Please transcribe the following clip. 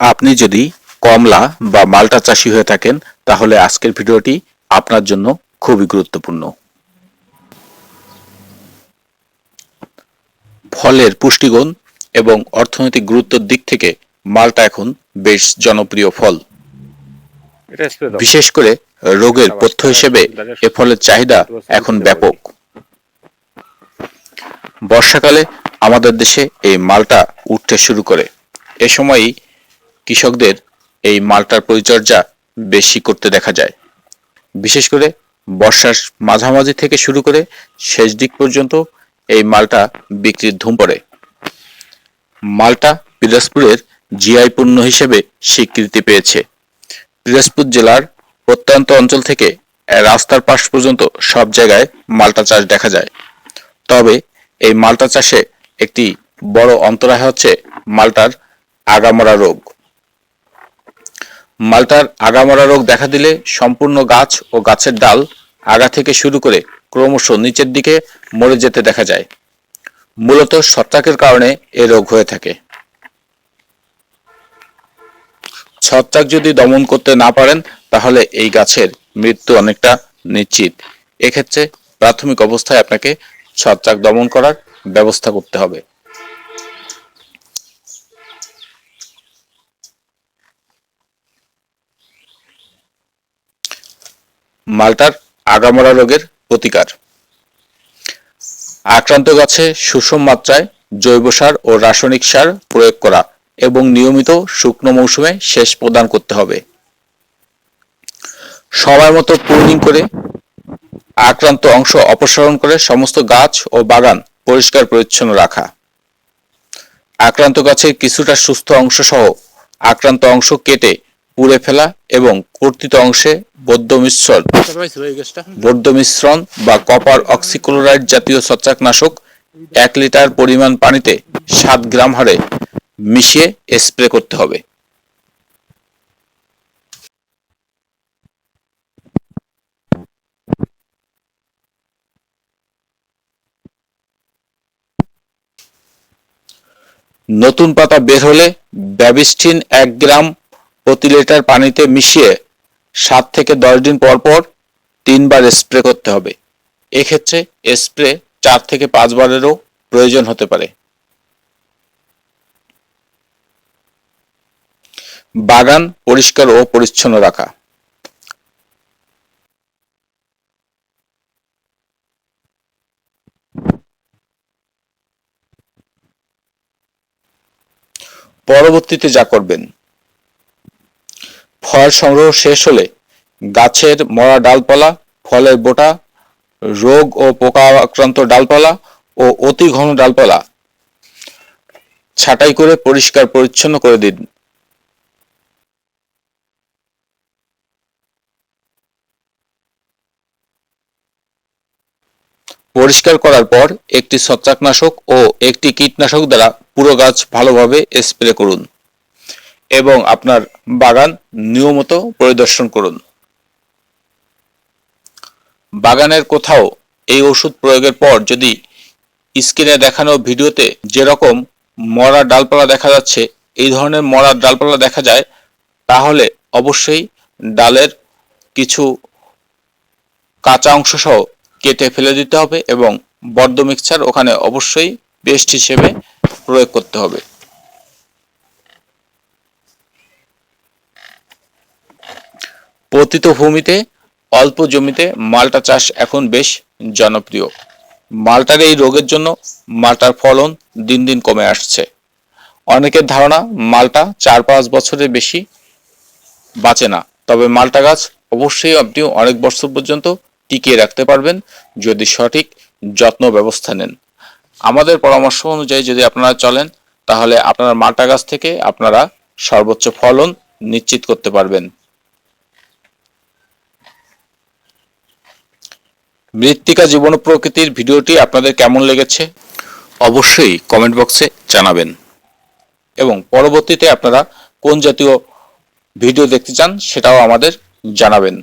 আপনি যদি কমলা বা মাল্টা চাষি হয়ে থাকেন তাহলে আজকের ভিডিওটি আপনার জন্য খুবই গুরুত্বপূর্ণ। ফলের পুষ্টিগুণ এবং অর্থনৈতিক গুরুত্বের দিক থেকে মালটা এখন বেশ জনপ্রিয় ফল। বিশেষ করে রোগের পথ্য হিসেবে এ ফলের চাহিদা এখন ব্যাপক। বর্ষাকালে আমাদের দেশে এই মালটা উঠতে শুরু করে। এ সময়ই কৃষকদের এই মালটার পরিচর্যা বেশি করতে দেখা যায়। বিশেষ করে বর্ষার মাঝামাঝি থেকে শুরু করে শেষ দিক পর্যন্ত এই মালটা বিক্রির ধুম পড়ে। মালটা পিরাজপুরের জিআই পণ্য হিসেবে স্বীকৃতি পেয়েছে। পিরাজপুর জেলার প্রত্যন্ত অঞ্চল থেকে রাস্তার পাশ পর্যন্ত সব জায়গায় মালটা চাষ দেখা যায়। তবে এই মালটা চাষে একটি বড় অন্তরায় হচ্ছে মালটার আগামরা রোগ। মালটার আগামরা রোগ দেখা দিলে সম্পূর্ণ গাছ ও গাছের ডাল আগা থেকে শুরু করে ক্রমশ নিচের দিকে মরে যেতে দেখা যায়। মূলত ছত্রাকের কারণে এ রোগ হয়ে থাকে। ছত্রাক যদি দমন করতে না পারেন, তাহলে এই গাছের মৃত্যু অনেকটা নিশ্চিত। এক্ষেত্রে প্রাথমিক অবস্থায় আপনাকে ছত্রাক দমন করার ব্যবস্থা করতে হবে। মালটার আগামরা রোগের প্রতিকার। আক্রান্ত গাছে সুষম মাত্রায় জৈব সার ও রাসায়নিক সার প্রয়োগ করা এবং নিয়মিত শুকনো মৌসুমে সেচ প্রদান করতে হবে। সময় মতো প্রুনিং করে আক্রান্ত অংশ অপসারণ করে সমস্ত গাছ ও বাগান পরিষ্কার পরিচ্ছন্ন রাখা। আক্রান্ত গাছের কিছুটা সুস্থ অংশ সহ আক্রান্ত অংশ কেটে পুড়ে ফেলা এবং কর্তিত অংশে বদ্ধ মিশ্রণ বদ্ধ মিশ্রণ বা কপার অক্সিক্লোরাইড জাতীয় ছত্রাকনাশক এক লিটার পরিমাণ পানিতে সাত গ্রাম হারে মিশিয়ে স্প্রে করতে হবে। নতুন পাতা বের হলে ব্যাবিস্টিন এক গ্রাম প্রতি লিটার পানিতে মিশিয়ে সাত থেকে দশ দিন পর পর তিনবার স্প্রে করতে হবে। এক্ষেত্রে স্প্রে চার থেকে পাঁচবারেরও প্রয়োজন হতে পারে। বাগান পরিষ্কার ও পরিচ্ছন্ন রাখা। পরবর্তীতে যা করবেন ফল সংগ্রহ শেষ হলে গাছের মরা ডালপালা, ফলের বোটা, রোগ ও পোকা আক্রান্ত ডালপালা ও অতি ঘন ডালপালা ছাঁটাই করে পরিষ্কার পরিচ্ছন্ন করে দিন। পরিষ্কার করার পর একটি ছত্রাকনাশক ও একটি কীটনাশক দ্বারা পুরো গাছ ভালোভাবে স্প্রে করুন। এবং আপনার বাগান নিয়মিত পরিদর্শন করুন। বাগানের কোথাও এই ওষুধ প্রয়োগের পর যদি স্ক্রিনে দেখানো ভিডিওতে যেরকম মরা ডালপালা দেখা যাচ্ছে, এই ধরনের মরা ডালপালা দেখা যায়, তাহলে অবশ্যই ডালের কিছু কাঁচা অংশ সহ কেটে ফেলে দিতে হবে এবং বর্ধ মিক্সচার ওখানে অবশ্যই পেস্ট হিসেবে প্রয়োগ করতে হবে। পতিত ভূমিতে, অল্প জমিতে মালটা চাষ এখন বেশ জনপ্রিয়। মালটার এই রোগের জন্য মালটার ফলন দিন দিন কমে আসছে। অনেকের ধারণা মালটা চার পাঁচ বছরের বেশি বাঁচে না। তবে মালটা গাছ অবশ্যই আপনি অনেক বছর পর্যন্ত টিকিয়ে রাখতে পারবেন যদি সঠিক যত্ন ব্যবস্থা নেন। আমাদের পরামর্শ অনুযায়ী যদি আপনারা চলেন, তাহলে আপনার মালটা গাছ থেকে আপনারা সর্বোচ্চ ফলন নিশ্চিত করতে পারবেন। মৃত্তিকা জীবন প্রকৃতির ভিডিওটি আপনাদের কেমন লেগেছে? অবশ্যই কমেন্ট বক্সে জানাবেন। এবং পরবর্তীতে আপনারা কোন জাতীয় ভিডিও দেখতে চান সেটাও আমাদের জানাবেন।